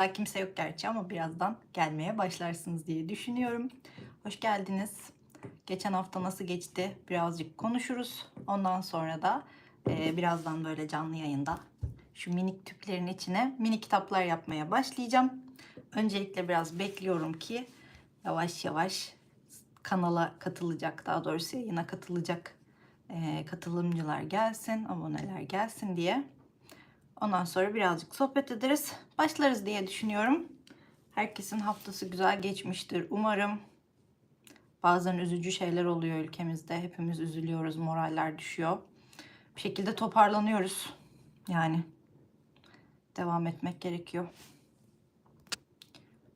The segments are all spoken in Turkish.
Daha kimse yok gerçi ama birazdan gelmeye başlarsınız diye düşünüyorum. Hoş geldiniz. Geçen hafta nasıl geçti birazcık konuşuruz. Ondan sonra da e, birazdan böyle canlı yayında şu minik tüplerin içine mini kitaplar yapmaya başlayacağım. Öncelikle biraz bekliyorum ki yavaş yavaş kanala katılacak, daha doğrusu yayına katılacak e, katılımcılar gelsin, aboneler gelsin diye. Ondan sonra birazcık sohbet ederiz. Başlarız diye düşünüyorum. Herkesin haftası güzel geçmiştir umarım. Bazen üzücü şeyler oluyor ülkemizde. Hepimiz üzülüyoruz, moraller düşüyor. Bir şekilde toparlanıyoruz. Yani devam etmek gerekiyor.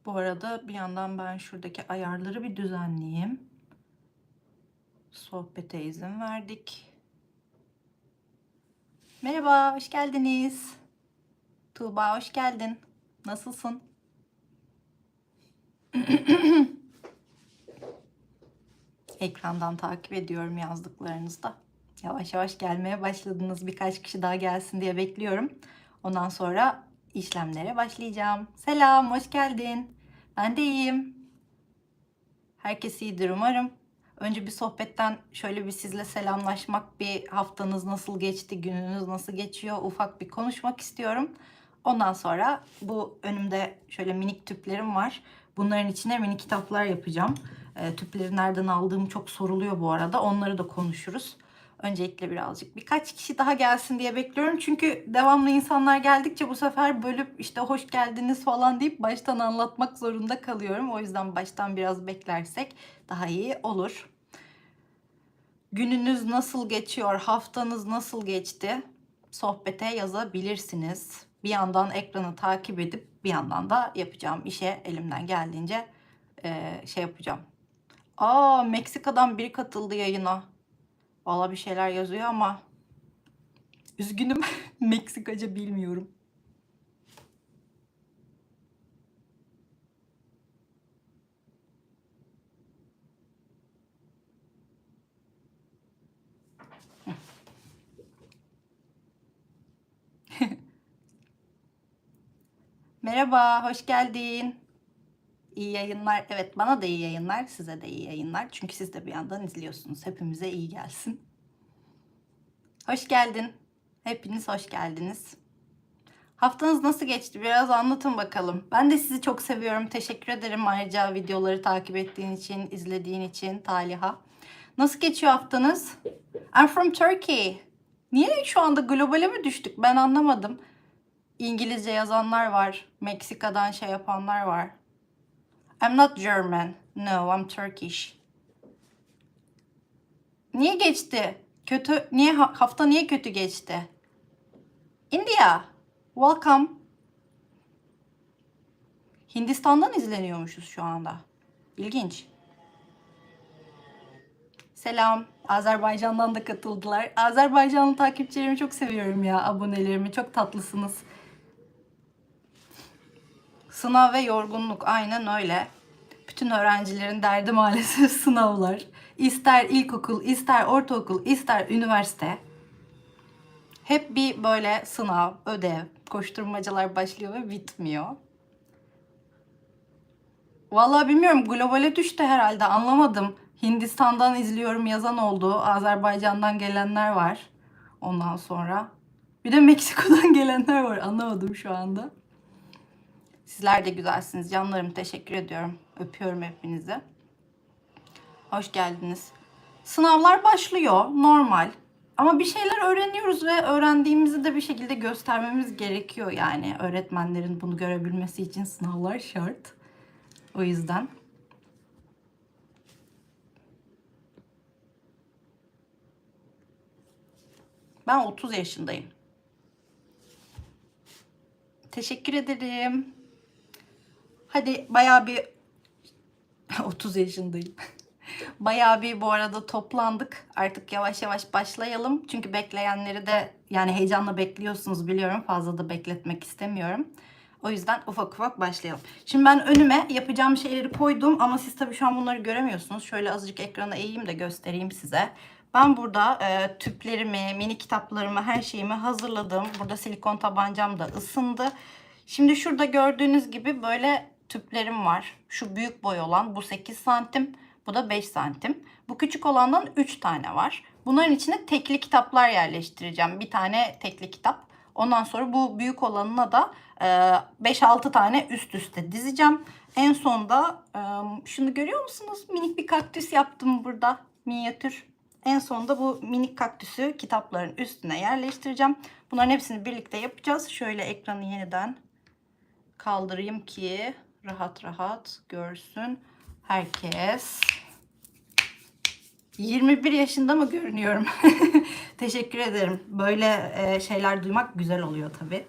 Bu arada bir yandan ben şuradaki ayarları bir düzenleyeyim. Sohbete izin verdik. Merhaba, hoş geldiniz. Tuğba hoş geldin. Nasılsın? Ekrandan takip ediyorum yazdıklarınızda. Yavaş yavaş gelmeye başladınız. Birkaç kişi daha gelsin diye bekliyorum. Ondan sonra işlemlere başlayacağım. Selam, hoş geldin. Ben de iyiyim. Herkes iyidir umarım. Önce bir sohbetten şöyle bir sizle selamlaşmak, bir haftanız nasıl geçti, gününüz nasıl geçiyor ufak bir konuşmak istiyorum. Ondan sonra bu önümde şöyle minik tüplerim var. Bunların içine mini kitaplar yapacağım. E, tüpleri nereden aldığım çok soruluyor bu arada. Onları da konuşuruz. Öncelikle birazcık birkaç kişi daha gelsin diye bekliyorum. Çünkü devamlı insanlar geldikçe bu sefer bölüp işte hoş geldiniz falan deyip baştan anlatmak zorunda kalıyorum. O yüzden baştan biraz beklersek daha iyi olur. Gününüz nasıl geçiyor? Haftanız nasıl geçti? Sohbete yazabilirsiniz. Bir yandan ekranı takip edip bir yandan da yapacağım işe elimden geldiğince e, şey yapacağım. Aa Meksika'dan biri katıldı yayına. Valla bir şeyler yazıyor ama üzgünüm Meksikaca bilmiyorum. Merhaba, hoş geldin. İyi yayınlar. Evet, bana da iyi yayınlar, size de iyi yayınlar. Çünkü siz de bir yandan izliyorsunuz. Hepimize iyi gelsin. Hoş geldin. Hepiniz hoş geldiniz. Haftanız nasıl geçti? Biraz anlatın bakalım. Ben de sizi çok seviyorum. Teşekkür ederim ayrıca videoları takip ettiğin için, izlediğin için Taliha. Nasıl geçiyor haftanız? I'm from Turkey. Niye şu anda globale mi düştük? Ben anlamadım. İngilizce yazanlar var. Meksika'dan şey yapanlar var. I'm not German. No, I'm Turkish. Niye geçti? Kötü niye ha- hafta niye kötü geçti? India. Welcome. Hindistan'dan izleniyormuşuz şu anda. İlginç. Selam. Azerbaycan'dan da katıldılar. Azerbaycanlı takipçilerimi çok seviyorum ya. Abonelerimi çok tatlısınız. Sınav ve yorgunluk aynen öyle. Bütün öğrencilerin derdi maalesef sınavlar. İster ilkokul, ister ortaokul, ister üniversite. Hep bir böyle sınav, ödev, koşturmacalar başlıyor ve bitmiyor. Vallahi bilmiyorum globale düştü herhalde anlamadım. Hindistan'dan izliyorum yazan oldu. Azerbaycan'dan gelenler var. Ondan sonra. Bir de Meksiko'dan gelenler var. Anlamadım şu anda. Sizler de güzelsiniz. Canlarım teşekkür ediyorum. Öpüyorum hepinizi. Hoş geldiniz. Sınavlar başlıyor. Normal. Ama bir şeyler öğreniyoruz ve öğrendiğimizi de bir şekilde göstermemiz gerekiyor yani. Öğretmenlerin bunu görebilmesi için sınavlar şart. O yüzden. Ben 30 yaşındayım. Teşekkür ederim. Hadi bayağı bir 30 yaşındayım. Bayağı bir bu arada toplandık. Artık yavaş yavaş başlayalım. Çünkü bekleyenleri de yani heyecanla bekliyorsunuz biliyorum. Fazla da bekletmek istemiyorum. O yüzden ufak ufak başlayalım. Şimdi ben önüme yapacağım şeyleri koydum ama siz tabii şu an bunları göremiyorsunuz. Şöyle azıcık ekrana eğeyim de göstereyim size. Ben burada e, tüplerimi, mini kitaplarımı, her şeyimi hazırladım. Burada silikon tabancam da ısındı. Şimdi şurada gördüğünüz gibi böyle tüplerim var. Şu büyük boy olan bu 8 santim. Bu da 5 santim. Bu küçük olandan 3 tane var. Bunların içine tekli kitaplar yerleştireceğim. Bir tane tekli kitap. Ondan sonra bu büyük olanına da e, 5-6 tane üst üste dizeceğim. En sonda e, şunu görüyor musunuz? Minik bir kaktüs yaptım burada. Minyatür. En sonda bu minik kaktüsü kitapların üstüne yerleştireceğim. Bunların hepsini birlikte yapacağız. Şöyle ekranı yeniden kaldırayım ki rahat rahat görsün herkes. 21 yaşında mı görünüyorum? Teşekkür ederim. Böyle e, şeyler duymak güzel oluyor tabii.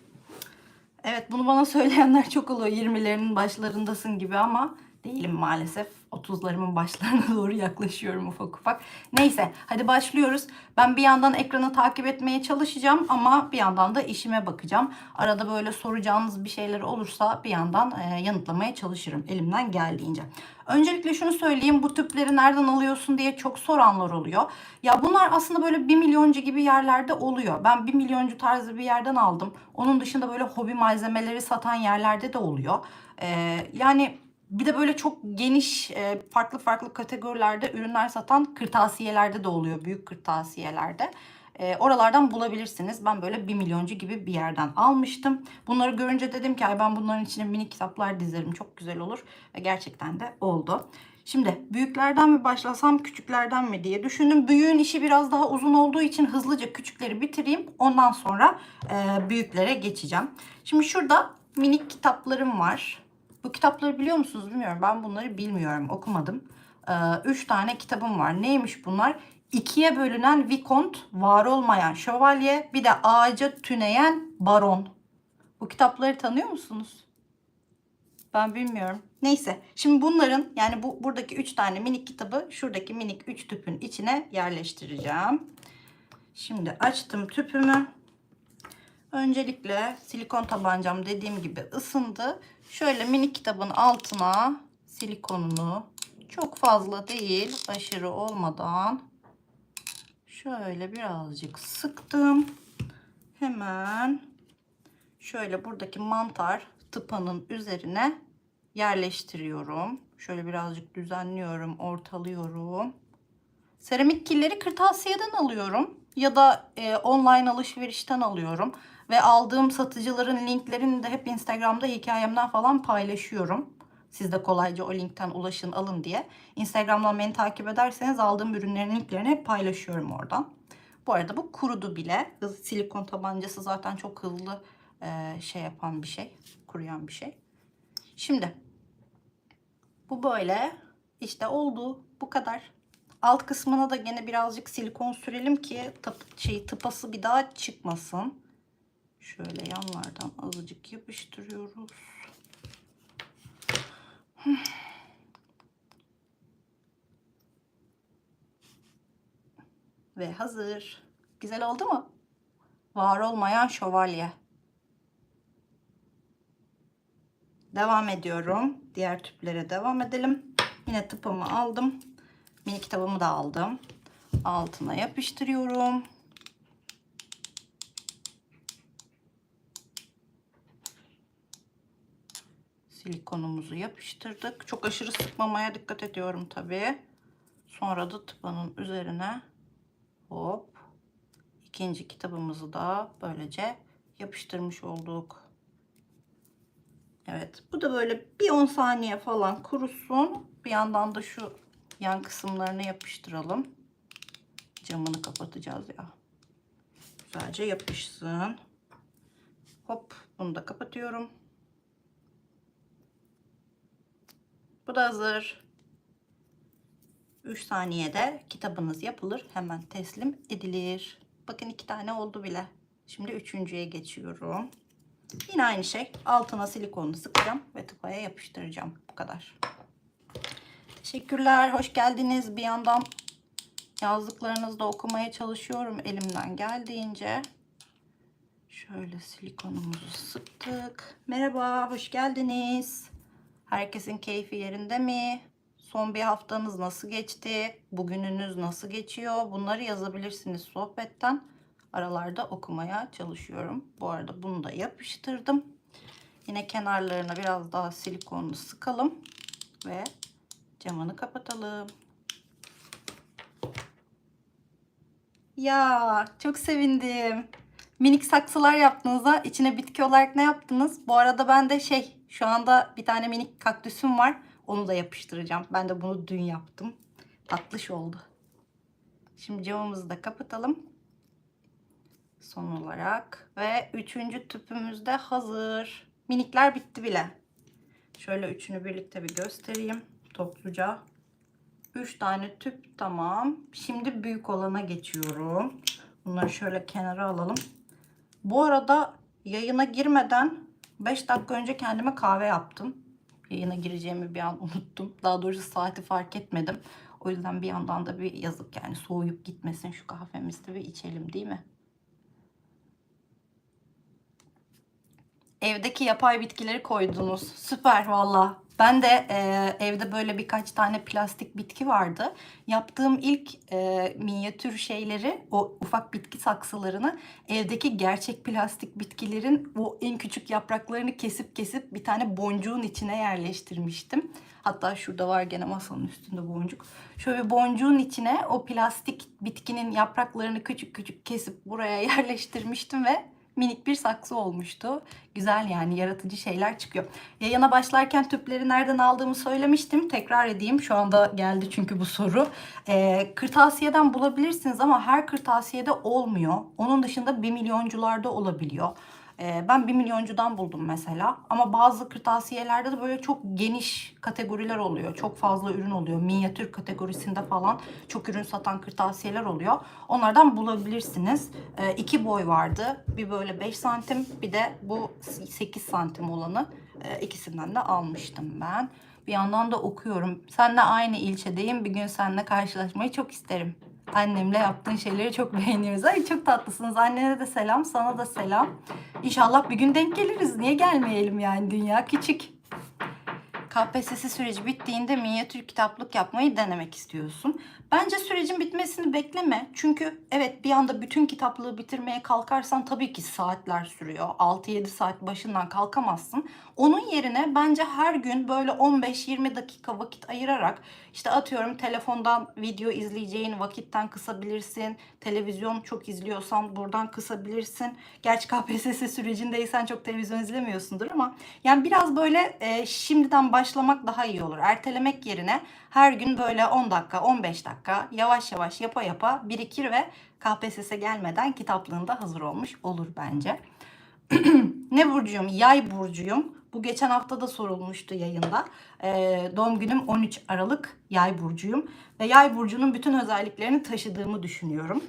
Evet bunu bana söyleyenler çok oluyor. 20'lerinin başlarındasın gibi ama değilim maalesef. 30'larımın başlarına doğru yaklaşıyorum ufak ufak. Neyse hadi başlıyoruz. Ben bir yandan ekranı takip etmeye çalışacağım ama bir yandan da işime bakacağım. Arada böyle soracağınız bir şeyler olursa bir yandan e, yanıtlamaya çalışırım elimden geldiğince. Öncelikle şunu söyleyeyim bu tüpleri nereden alıyorsun diye çok soranlar oluyor. Ya bunlar aslında böyle 1 milyoncu gibi yerlerde oluyor. Ben 1 milyoncu tarzı bir yerden aldım. Onun dışında böyle hobi malzemeleri satan yerlerde de oluyor. Ee, yani bir de böyle çok geniş e, farklı farklı kategorilerde ürünler satan kırtasiyelerde de oluyor. Büyük kırtasiyelerde. E, oralardan bulabilirsiniz. Ben böyle 1 milyoncu gibi bir yerden almıştım. Bunları görünce dedim ki Ay ben bunların içine mini kitaplar dizerim. Çok güzel olur. Ve gerçekten de oldu. Şimdi büyüklerden mi başlasam küçüklerden mi diye düşündüm. Büyüğün işi biraz daha uzun olduğu için hızlıca küçükleri bitireyim. Ondan sonra e, büyüklere geçeceğim. Şimdi şurada minik kitaplarım var. Bu kitapları biliyor musunuz bilmiyorum. Ben bunları bilmiyorum. Okumadım. Ee, üç tane kitabım var. Neymiş bunlar? İkiye bölünen Vikont, var olmayan şövalye, bir de ağaca tüneyen baron. Bu kitapları tanıyor musunuz? Ben bilmiyorum. Neyse. Şimdi bunların yani bu buradaki üç tane minik kitabı şuradaki minik üç tüpün içine yerleştireceğim. Şimdi açtım tüpümü. Öncelikle silikon tabancam dediğim gibi ısındı. Şöyle minik kitabın altına silikonunu çok fazla değil aşırı olmadan şöyle birazcık sıktım. Hemen şöyle buradaki mantar tıpanın üzerine yerleştiriyorum. Şöyle birazcık düzenliyorum, ortalıyorum. Seramik killeri kırtasiyeden alıyorum ya da e, online alışverişten alıyorum. Ve aldığım satıcıların linklerini de hep Instagram'da hikayemden falan paylaşıyorum. Siz de kolayca o linkten ulaşın alın diye. Instagram'dan beni takip ederseniz aldığım ürünlerin linklerini hep paylaşıyorum oradan. Bu arada bu kurudu bile. Silikon tabancası zaten çok hızlı e, şey yapan bir şey. Kuruyan bir şey. Şimdi bu böyle işte oldu. Bu kadar. Alt kısmına da gene birazcık silikon sürelim ki tıp, şey tıpası bir daha çıkmasın. Şöyle yanlardan azıcık yapıştırıyoruz. Ve hazır. Güzel oldu mu? Var olmayan şövalye. Devam ediyorum. Diğer tüplere devam edelim. Yine tıpımı aldım. Mini kitabımı da aldım. Altına yapıştırıyorum. Silikonumuzu yapıştırdık. Çok aşırı sıkmamaya dikkat ediyorum tabii. Sonra da tıpanın üzerine hop ikinci kitabımızı da böylece yapıştırmış olduk. Evet bu da böyle bir 10 saniye falan kurusun. Bir yandan da şu yan kısımlarını yapıştıralım. Camını kapatacağız ya. Güzelce yapışsın. Hop bunu da kapatıyorum. Bu da hazır. 3 saniyede kitabınız yapılır. Hemen teslim edilir. Bakın iki tane oldu bile. Şimdi üçüncüye geçiyorum. Yine aynı şey. Altına silikonunu sıkacağım ve tıpaya yapıştıracağım. Bu kadar. Teşekkürler. Hoş geldiniz. Bir yandan yazdıklarınızı da okumaya çalışıyorum elimden geldiğince. Şöyle silikonumuzu sıktık. Merhaba, hoş geldiniz. Herkesin keyfi yerinde mi? Son bir haftanız nasıl geçti? Bugününüz nasıl geçiyor? Bunları yazabilirsiniz sohbetten. Aralarda okumaya çalışıyorum. Bu arada bunu da yapıştırdım. Yine kenarlarına biraz daha silikonlu sıkalım ve camını kapatalım. Ya çok sevindim. Minik saksılar yaptığınızda içine bitki olarak ne yaptınız? Bu arada ben de şey şu anda bir tane minik kaktüsüm var. Onu da yapıştıracağım. Ben de bunu dün yaptım. Tatlış oldu. Şimdi camımızı da kapatalım. Son olarak ve üçüncü tüpümüz de hazır. Minikler bitti bile. Şöyle üçünü birlikte bir göstereyim topluca. Üç tane tüp tamam. Şimdi büyük olana geçiyorum. Bunları şöyle kenara alalım. Bu arada yayına girmeden 5 dakika önce kendime kahve yaptım. Yayına gireceğimi bir an unuttum. Daha doğrusu saati fark etmedim. O yüzden bir yandan da bir yazık yani soğuyup gitmesin şu kahvemizi bir içelim değil mi? Evdeki yapay bitkileri koydunuz. Süper valla. Ben de e, evde böyle birkaç tane plastik bitki vardı. Yaptığım ilk e, minyatür şeyleri, o ufak bitki saksılarını evdeki gerçek plastik bitkilerin o en küçük yapraklarını kesip kesip bir tane boncuğun içine yerleştirmiştim. Hatta şurada var gene masanın üstünde boncuk. Şöyle bir boncuğun içine o plastik bitkinin yapraklarını küçük küçük kesip buraya yerleştirmiştim ve minik bir saksı olmuştu. Güzel yani yaratıcı şeyler çıkıyor. Yayına başlarken tüpleri nereden aldığımı söylemiştim. Tekrar edeyim. Şu anda geldi çünkü bu soru. Ee, kırtasiyeden bulabilirsiniz ama her kırtasiyede olmuyor. Onun dışında bir milyoncularda olabiliyor. Ee, ben bir milyoncudan buldum mesela. Ama bazı kırtasiyelerde de böyle çok geniş kategoriler oluyor. Çok fazla ürün oluyor. Minyatür kategorisinde falan çok ürün satan kırtasiyeler oluyor. Onlardan bulabilirsiniz. Ee, iki boy vardı. Bir böyle 5 santim bir de bu 8 santim olanı. Ee, ikisinden de almıştım ben. Bir yandan da okuyorum. Seninle aynı ilçedeyim. Bir gün seninle karşılaşmayı çok isterim. Annemle yaptığın şeyleri çok beğeniyoruz. Ay çok tatlısınız. Annene de selam, sana da selam. İnşallah bir gün denk geliriz. Niye gelmeyelim yani dünya küçük. KPSS süreci bittiğinde minyatür kitaplık yapmayı denemek istiyorsun. Bence sürecin bitmesini bekleme. Çünkü evet bir anda bütün kitaplığı bitirmeye kalkarsan tabii ki saatler sürüyor. 6-7 saat başından kalkamazsın. Onun yerine bence her gün böyle 15-20 dakika vakit ayırarak işte atıyorum telefondan video izleyeceğin vakitten kısabilirsin. Televizyon çok izliyorsan buradan kısabilirsin. Gerçi KPSS sürecindeysen çok televizyon izlemiyorsundur ama yani biraz böyle e, şimdiden başlamak daha iyi olur. Ertelemek yerine her gün böyle 10 dakika, 15 dakika yavaş yavaş yapa yapa birikir ve KPSS gelmeden kitaplığında hazır olmuş olur bence. ne burcuyum? Yay burcuyum. Bu geçen hafta da sorulmuştu yayında. Ee, doğum günüm 13 Aralık Yay burcuyum ve Yay burcunun bütün özelliklerini taşıdığımı düşünüyorum.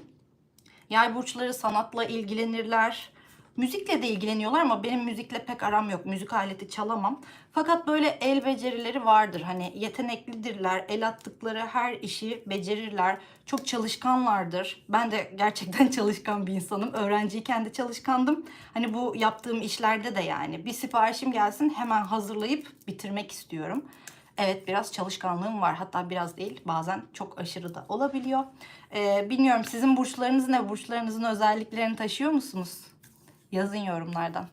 Yay burçları sanatla ilgilenirler. Müzikle de ilgileniyorlar ama benim müzikle pek aram yok. Müzik aleti çalamam. Fakat böyle el becerileri vardır. Hani yeteneklidirler. El attıkları her işi becerirler. Çok çalışkanlardır. Ben de gerçekten çalışkan bir insanım. Öğrenciyken de çalışkandım. Hani bu yaptığım işlerde de yani bir siparişim gelsin hemen hazırlayıp bitirmek istiyorum. Evet biraz çalışkanlığım var. Hatta biraz değil bazen çok aşırı da olabiliyor. Ee, bilmiyorum sizin burçlarınız ne? Burçlarınızın özelliklerini taşıyor musunuz? Yazın yorumlardan.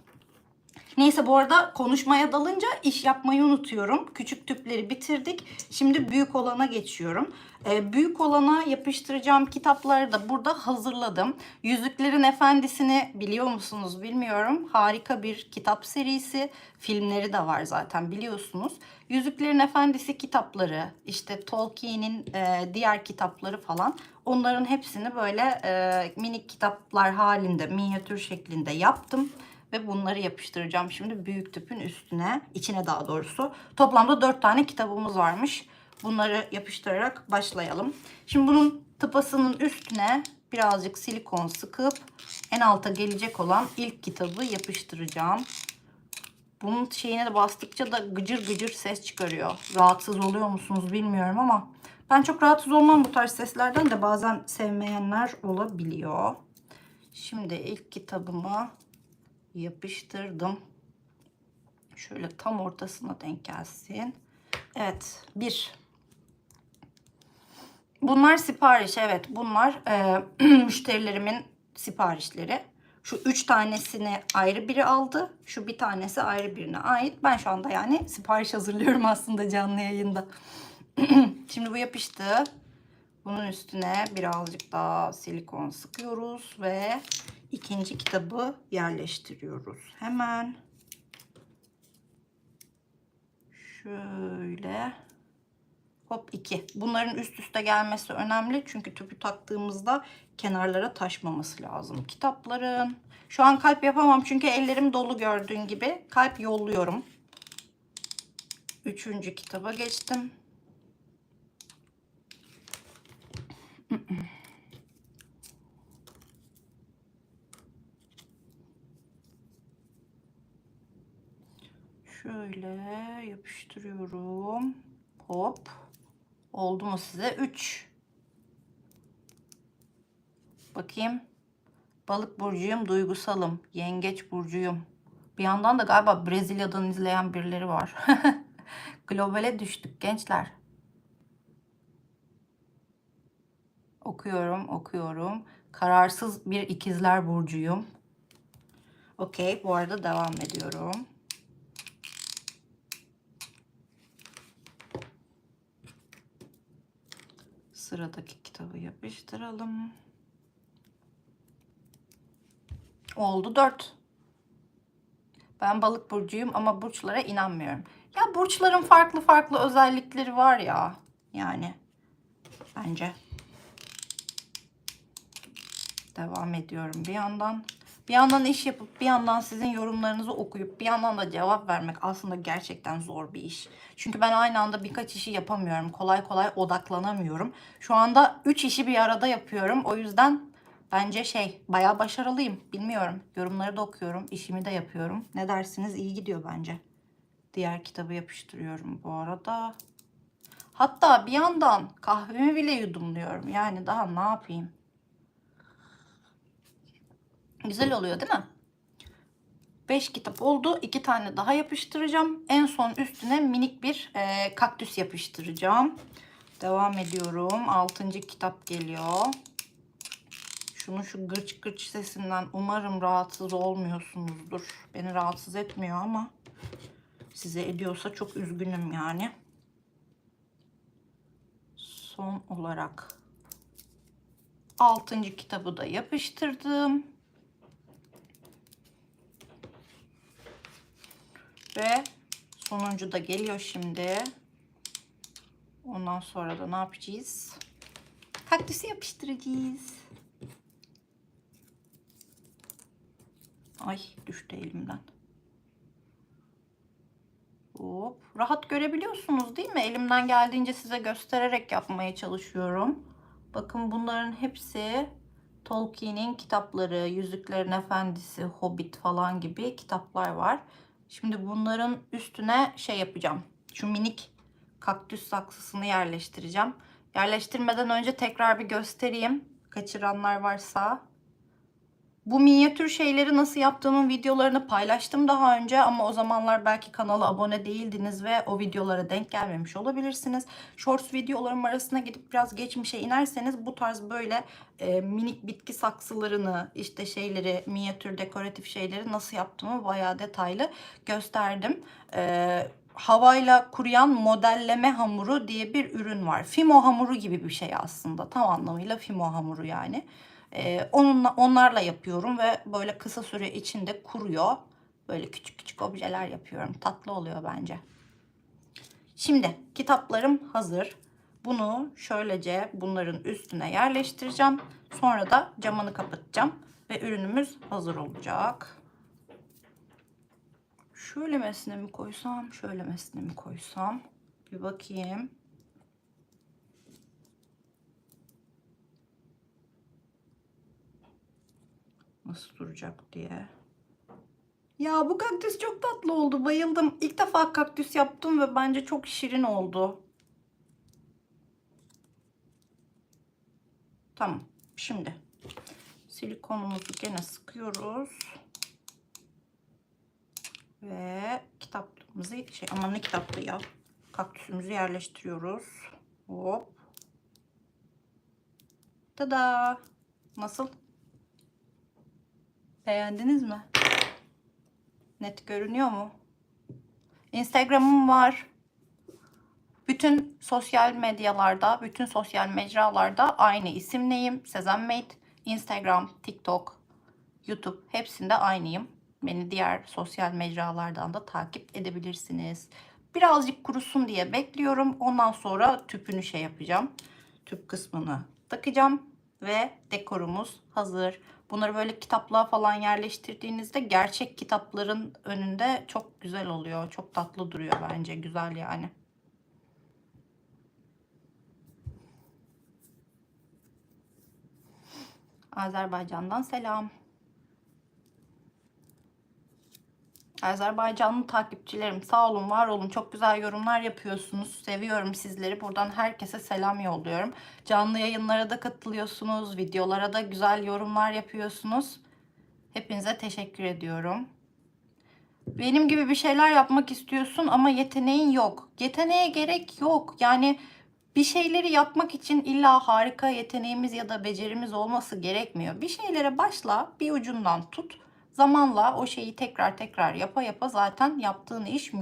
Neyse bu arada konuşmaya dalınca iş yapmayı unutuyorum. Küçük tüpleri bitirdik. Şimdi büyük olana geçiyorum. Ee, büyük olana yapıştıracağım kitapları da burada hazırladım. Yüzüklerin Efendisi'ni biliyor musunuz bilmiyorum. Harika bir kitap serisi. Filmleri de var zaten biliyorsunuz. Yüzüklerin Efendisi kitapları, işte Tolkien'in e, diğer kitapları falan. Onların hepsini böyle e, minik kitaplar halinde, minyatür şeklinde yaptım ve bunları yapıştıracağım şimdi büyük tüpün üstüne, içine daha doğrusu. Toplamda 4 tane kitabımız varmış. Bunları yapıştırarak başlayalım. Şimdi bunun tıpasının üstüne birazcık silikon sıkıp en alta gelecek olan ilk kitabı yapıştıracağım. Bunun şeyine de bastıkça da gıcır gıcır ses çıkarıyor. Rahatsız oluyor musunuz bilmiyorum ama ben çok rahatsız olmam bu tarz seslerden de bazen sevmeyenler olabiliyor. Şimdi ilk kitabımı yapıştırdım. Şöyle tam ortasına denk gelsin. Evet, bir. Bunlar sipariş, evet. Bunlar e, müşterilerimin siparişleri. Şu üç tanesini ayrı biri aldı. Şu bir tanesi ayrı birine ait. Ben şu anda yani sipariş hazırlıyorum aslında canlı yayında. Şimdi bu yapıştı. Bunun üstüne birazcık daha silikon sıkıyoruz ve ikinci kitabı yerleştiriyoruz. Hemen şöyle hop 2. Bunların üst üste gelmesi önemli çünkü tüpü taktığımızda kenarlara taşmaması lazım kitapların. Şu an kalp yapamam çünkü ellerim dolu gördüğün gibi. Kalp yolluyorum. Üçüncü kitaba geçtim. Şöyle yapıştırıyorum. Hop. Oldu mu size? 3. Bakayım. Balık burcuyum, duygusalım. Yengeç burcuyum. Bir yandan da galiba Brezilya'dan izleyen birileri var. Globale düştük gençler. Okuyorum, okuyorum. Kararsız bir ikizler burcuyum. Okey, bu arada devam ediyorum. Sıradaki kitabı yapıştıralım. Oldu 4. Ben balık burcuyum ama burçlara inanmıyorum. Ya burçların farklı farklı özellikleri var ya. Yani bence. Devam ediyorum bir yandan. Bir yandan iş yapıp bir yandan sizin yorumlarınızı okuyup bir yandan da cevap vermek aslında gerçekten zor bir iş. Çünkü ben aynı anda birkaç işi yapamıyorum. Kolay kolay odaklanamıyorum. Şu anda 3 işi bir arada yapıyorum. O yüzden bence şey bayağı başarılıyım. Bilmiyorum. Yorumları da okuyorum. işimi de yapıyorum. Ne dersiniz? İyi gidiyor bence. Diğer kitabı yapıştırıyorum bu arada. Hatta bir yandan kahvemi bile yudumluyorum. Yani daha ne yapayım? Güzel oluyor değil mi? 5 kitap oldu. 2 tane daha yapıştıracağım. En son üstüne minik bir e, kaktüs yapıştıracağım. Devam ediyorum. 6. kitap geliyor. Şunun şu gırç gırç sesinden umarım rahatsız olmuyorsunuzdur. Beni rahatsız etmiyor ama size ediyorsa çok üzgünüm yani. Son olarak 6. kitabı da yapıştırdım. Ve sonuncu da geliyor şimdi. Ondan sonra da ne yapacağız? Kaktüsü yapıştıracağız. Ay düştü elimden. Hop. Rahat görebiliyorsunuz değil mi? Elimden geldiğince size göstererek yapmaya çalışıyorum. Bakın bunların hepsi Tolkien'in kitapları, Yüzüklerin Efendisi, Hobbit falan gibi kitaplar var. Şimdi bunların üstüne şey yapacağım. Şu minik kaktüs saksısını yerleştireceğim. Yerleştirmeden önce tekrar bir göstereyim. Kaçıranlar varsa. Bu minyatür şeyleri nasıl yaptığımın videolarını paylaştım daha önce ama o zamanlar belki kanala abone değildiniz ve o videolara denk gelmemiş olabilirsiniz. Shorts videolarım arasına gidip biraz geçmişe inerseniz bu tarz böyle e, minik bitki saksılarını işte şeyleri minyatür dekoratif şeyleri nasıl yaptığımı bayağı detaylı gösterdim. E, havayla kuruyan modelleme hamuru diye bir ürün var. Fimo hamuru gibi bir şey aslında. Tam anlamıyla fimo hamuru yani. Ee, onunla, onlarla yapıyorum ve böyle kısa süre içinde kuruyor. Böyle küçük küçük objeler yapıyorum. Tatlı oluyor bence. Şimdi kitaplarım hazır. Bunu şöylece bunların üstüne yerleştireceğim. Sonra da camını kapatacağım ve ürünümüz hazır olacak. Şöylemesine mi koysam, şöylemesine mi koysam? Bir bakayım. Nasıl duracak diye. Ya bu kaktüs çok tatlı oldu. Bayıldım. İlk defa kaktüs yaptım ve bence çok şirin oldu. Tamam. Şimdi silikonumuzu gene sıkıyoruz. Ve kitaplığımızı şey ama ne kitaplığı ya? Kaktüsümüzü yerleştiriyoruz. Hop. Tada. Nasıl? Beğendiniz mi? Net görünüyor mu? Instagram'ım var. Bütün sosyal medyalarda, bütün sosyal mecralarda aynı isimleyim. Sezen Made. Instagram, TikTok, YouTube hepsinde aynıyım. Beni diğer sosyal mecralardan da takip edebilirsiniz. Birazcık kurusun diye bekliyorum. Ondan sonra tüpünü şey yapacağım. Tüp kısmını takacağım ve dekorumuz hazır. Bunları böyle kitaplığa falan yerleştirdiğinizde gerçek kitapların önünde çok güzel oluyor. Çok tatlı duruyor bence. Güzel yani. Azerbaycan'dan selam. Azerbaycanlı takipçilerim sağ olun var olun. Çok güzel yorumlar yapıyorsunuz. Seviyorum sizleri. Buradan herkese selam yolluyorum. Canlı yayınlara da katılıyorsunuz. Videolara da güzel yorumlar yapıyorsunuz. Hepinize teşekkür ediyorum. Benim gibi bir şeyler yapmak istiyorsun ama yeteneğin yok. Yeteneğe gerek yok. Yani bir şeyleri yapmak için illa harika yeteneğimiz ya da becerimiz olması gerekmiyor. Bir şeylere başla bir ucundan tut zamanla o şeyi tekrar tekrar yapa yapa zaten yaptığın iş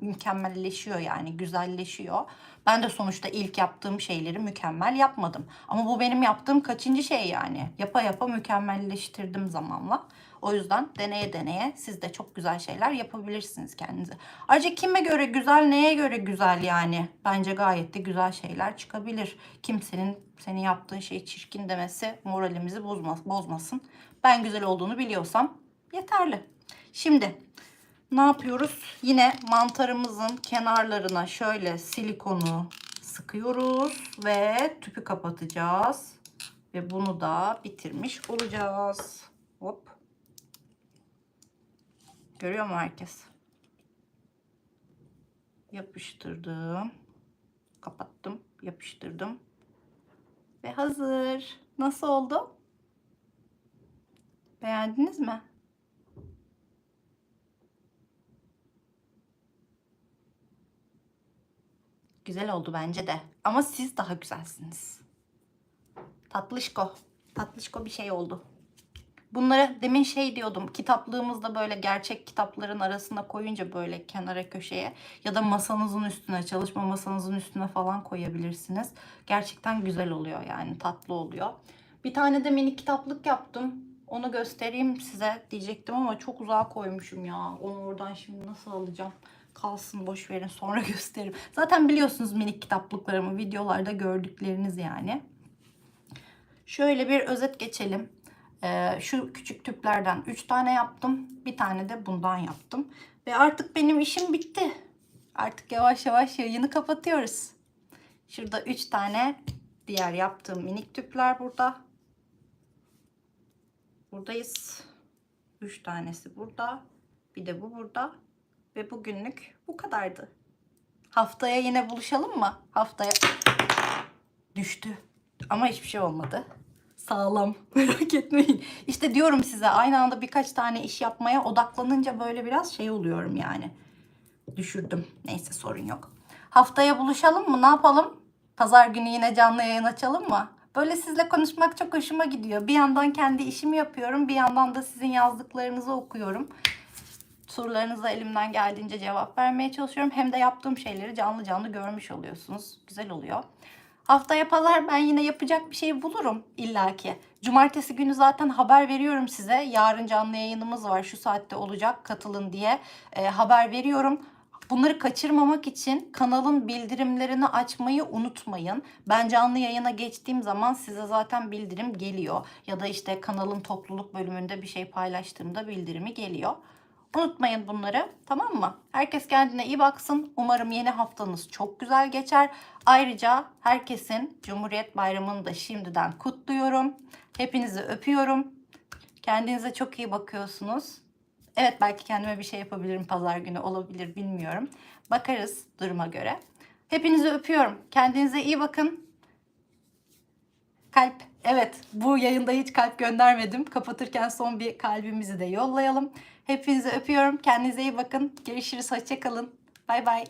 mükemmelleşiyor yani güzelleşiyor. Ben de sonuçta ilk yaptığım şeyleri mükemmel yapmadım. Ama bu benim yaptığım kaçıncı şey yani. Yapa yapa mükemmelleştirdim zamanla. O yüzden deneye deneye siz de çok güzel şeyler yapabilirsiniz kendinize. Ayrıca kime göre güzel, neye göre güzel yani. Bence gayet de güzel şeyler çıkabilir. Kimsenin senin yaptığın şey çirkin demesi moralimizi bozmasın. Ben güzel olduğunu biliyorsam yeterli. Şimdi ne yapıyoruz? Yine mantarımızın kenarlarına şöyle silikonu sıkıyoruz ve tüpü kapatacağız. Ve bunu da bitirmiş olacağız. Hop. Görüyor mu herkes? Yapıştırdım. Kapattım. Yapıştırdım. Ve hazır. Nasıl oldu? Beğendiniz mi? Güzel oldu bence de. Ama siz daha güzelsiniz. Tatlışko. Tatlışko bir şey oldu. Bunları demin şey diyordum. Kitaplığımızda böyle gerçek kitapların arasına koyunca böyle kenara köşeye ya da masanızın üstüne, çalışma masanızın üstüne falan koyabilirsiniz. Gerçekten güzel oluyor yani tatlı oluyor. Bir tane de mini kitaplık yaptım. Onu göstereyim size diyecektim ama çok uzağa koymuşum ya. Onu oradan şimdi nasıl alacağım? Kalsın boş verin sonra gösteririm. Zaten biliyorsunuz minik kitaplıklarımı videolarda gördükleriniz yani. Şöyle bir özet geçelim. Ee, şu küçük tüplerden 3 tane yaptım. Bir tane de bundan yaptım. Ve artık benim işim bitti. Artık yavaş yavaş yayını kapatıyoruz. Şurada 3 tane diğer yaptığım minik tüpler burada. Buradayız. 3 tanesi burada. Bir de bu burada. Ve bugünlük bu kadardı. Haftaya yine buluşalım mı? Haftaya düştü. Ama hiçbir şey olmadı. Sağlam. Merak etmeyin. İşte diyorum size aynı anda birkaç tane iş yapmaya odaklanınca böyle biraz şey oluyorum yani. Düşürdüm. Neyse sorun yok. Haftaya buluşalım mı? Ne yapalım? Pazar günü yine canlı yayın açalım mı? Böyle sizle konuşmak çok hoşuma gidiyor. Bir yandan kendi işimi yapıyorum. Bir yandan da sizin yazdıklarınızı okuyorum. Sorularınıza elimden geldiğince cevap vermeye çalışıyorum. Hem de yaptığım şeyleri canlı canlı görmüş oluyorsunuz. Güzel oluyor. Haftaya pazar ben yine yapacak bir şey bulurum illaki. Cumartesi günü zaten haber veriyorum size. Yarın canlı yayınımız var şu saatte olacak katılın diye e, haber veriyorum. Bunları kaçırmamak için kanalın bildirimlerini açmayı unutmayın. Ben canlı yayına geçtiğim zaman size zaten bildirim geliyor. Ya da işte kanalın topluluk bölümünde bir şey paylaştığımda bildirimi geliyor. Unutmayın bunları tamam mı? Herkes kendine iyi baksın. Umarım yeni haftanız çok güzel geçer. Ayrıca herkesin Cumhuriyet Bayramı'nı da şimdiden kutluyorum. Hepinizi öpüyorum. Kendinize çok iyi bakıyorsunuz. Evet belki kendime bir şey yapabilirim pazar günü olabilir bilmiyorum. Bakarız duruma göre. Hepinizi öpüyorum. Kendinize iyi bakın. Kalp. Evet bu yayında hiç kalp göndermedim. Kapatırken son bir kalbimizi de yollayalım. Hepinizi öpüyorum. Kendinize iyi bakın. Görüşürüz. Hoşçakalın. Bay bay.